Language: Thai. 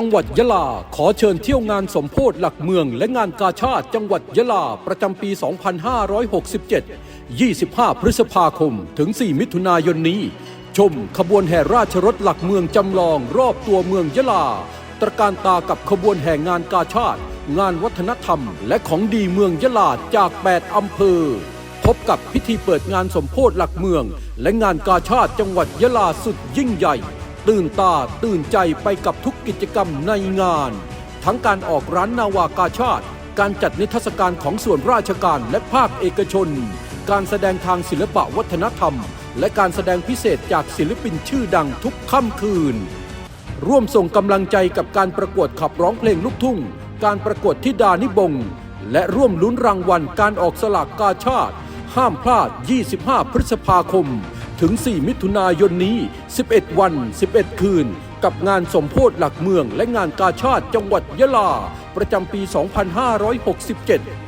จังหวัดยะลา ขอเชิญเที่ยวงานสมโพธิหลักเมือง และงานกาชาติจังหวัดยะลา ประจำปี 2567 25 พฤษภาคม ถึง 4 มิถุนายนนี้ ชมขบวนแห่ราชรถหลักเมืองจำลองรอบตัวเมืองยะลา ตระการตากับขบวนแห่งานกาชาติ งานวัฒนธรรม และของดีเมืองยะลาจาก 8 อำเภอ พบกับพิธีเปิดงานสมโพธิหลักเมือง และงานกาชาติจังหวัดยะลาสุดยิ่งใหญ่ ตื่นตาตื่นใจไปกับทุกกิจกรรมในงาน ทั้งการออกร้านนาวากาชาติ การจัดนิทรรศการของส่วนราชการและภาคเอกชน การแสดงทางศิลปะวัฒนธรรม และการแสดงพิเศษจากศิลปินชื่อดังทุกค่ำคืน ร่วมส่งกำลังใจกับการประกวดขับร้องเพลงลูกทุ่ง การประกวดทิดานิบง และร่วมลุ้นรางวัลการออกสลากกาชาติ ห้ามพลาด 25 พฤษภาคม ถึง 4 มิถุนายนนี้ 11 วัน 11 คืน กับงานสมโพธิหลักเมืองและงานกาชาติจังหวัดยะลา ประจำปี 2567